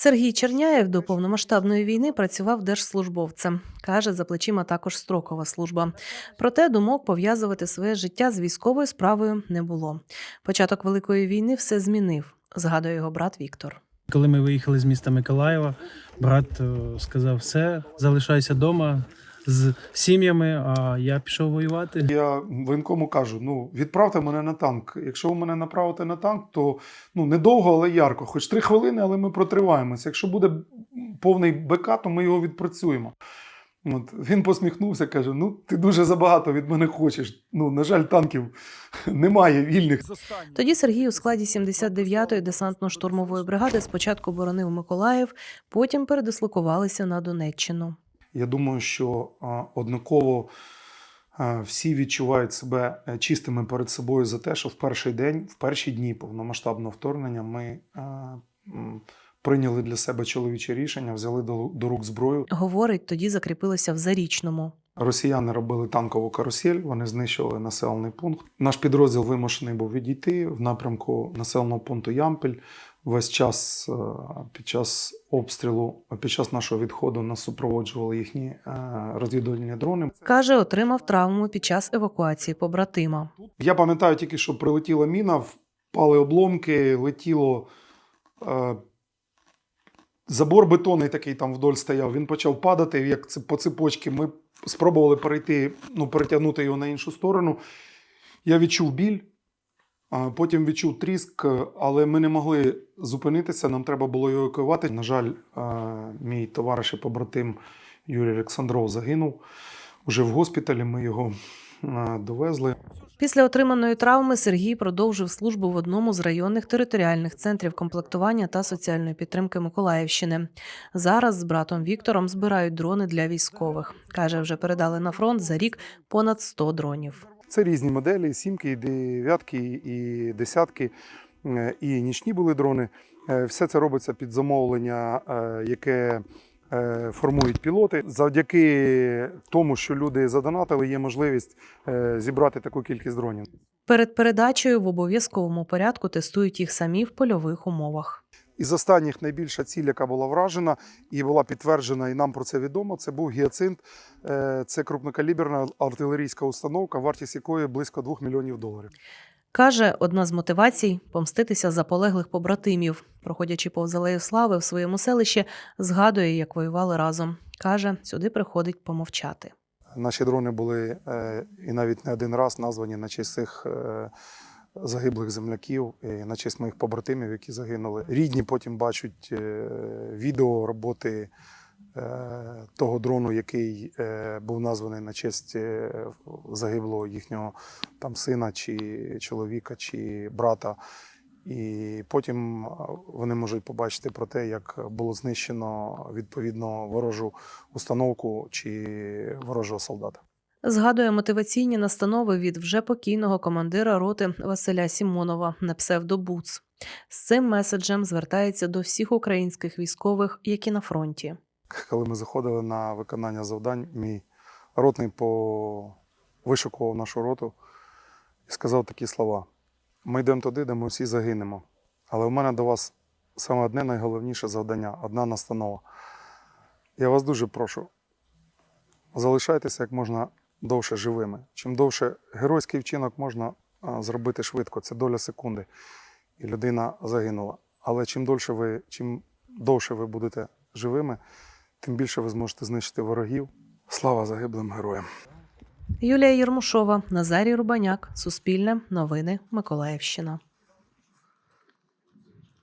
Сергій Черняєв до повномасштабної війни працював держслужбовцем. Каже, за плечима також строкова служба. Проте думок пов'язувати своє життя з військовою справою не було. Початок великої війни все змінив, згадує його брат Віктор. Коли ми виїхали з міста Миколаєва, брат е, сказав: все, залишайся вдома з сім'ями, а я пішов воювати. Я воєнкому кажу: ну відправте мене на танк. Якщо ви мене направите на танк, то ну недовго, але ярко. Хоч три хвилини, але ми протриваємося. Якщо буде повний БК, то ми його відпрацюємо. От він посміхнувся, каже: Ну, ти дуже забагато від мене хочеш. Ну, на жаль, танків немає вільних. Тоді Сергій у складі 79-ї десантно-штурмової бригади спочатку боронив Миколаїв, потім передислокувалися на Донеччину. Я думаю, що однаково всі відчувають себе е, чистими перед собою за те, що в перший день, в перші дні повномасштабного вторгнення ми прийняли для себе чоловіче рішення, взяли до, рук зброю. Говорить, тоді закріпилися в Зарічному. Росіяни робили танкову карусель, вони знищили населений пункт. Наш підрозділ вимушений був відійти в напрямку населеного пункту Ямпіль. Весь час е, під час обстрілу, під час нашого відходу нас супроводжували їхні е, розвідувальні дрони. Каже, отримав травму під час евакуації побратима. Я пам'ятаю тільки, що прилетіла міна, впали обломки, летіло. Е, забор бетонний такий там вдоль стояв. Він почав падати, як це по цепочці. Ми спробували перейти, ну, перетягнути його на іншу сторону. Я відчув біль, потім відчув тріск, але ми не могли зупинитися, нам треба було його евакуювати. На жаль, мій товариш і побратим Юрій Олександров загинув. Уже в госпіталі ми його довезли. Після отриманої травми Сергій продовжив службу в одному з районних територіальних центрів комплектування та соціальної підтримки Миколаївщини. Зараз з братом Віктором збирають дрони для військових. Каже, вже передали на фронт за рік понад 100 дронів. Це різні моделі: сімки, і дев'ятки, і десятки, е, і нічні були дрони. Е, Все це робиться під замовлення, е, яке е, формують пілоти. Завдяки тому, що люди задонатили, є можливість е, зібрати таку кількість дронів. Перед передачею в обов'язковому порядку тестують їх самі в польових умовах. Із останніх найбільша ціль, яка була вражена і була підтверджена, і нам про це відомо. Це був гіацинт. Е, Це крупнокаліберна артилерійська установка, вартість якої близько 2 мільйонів доларів. Каже, одна з мотивацій помститися за полеглих побратимів. Проходячи повз алею слави в своєму селищі, згадує, як воювали разом. Каже, сюди приходить помовчати. Наші дрони були е, і навіть не один раз названі на честь цих е, загиблих земляків, і на честь моїх побратимів, які загинули. Рідні потім бачать е, відео роботи того дрону, який е, був названий на честь е, загиблого їхнього там сина, чи чоловіка, чи брата. І потім е, вони можуть побачити про те, як було знищено відповідно ворожу установку чи ворожого солдата. Згадує мотиваційні настанови від вже покійного командира роти Василя Сімонова на псевдобуц. З цим меседжем звертається до всіх українських військових, які на фронті. Коли ми заходили на виконання завдань, мій ротний по... вишукував нашу роту і сказав такі слова: ми йдемо туди, де ми всі загинемо. Але в мене до вас саме одне найголовніше завдання, одна настанова. Я вас дуже прошу, залишайтеся як можна довше живими. Чим довше геройський вчинок можна зробити швидко, це доля секунди. І людина загинула. Але чим довше ви, чим довше ви будете живими, тим більше ви зможете знищити ворогів. Слава загиблим героям! Юлія Єрмушова, Назарій Рубаняк, Суспільне, Новини, Миколаївщина.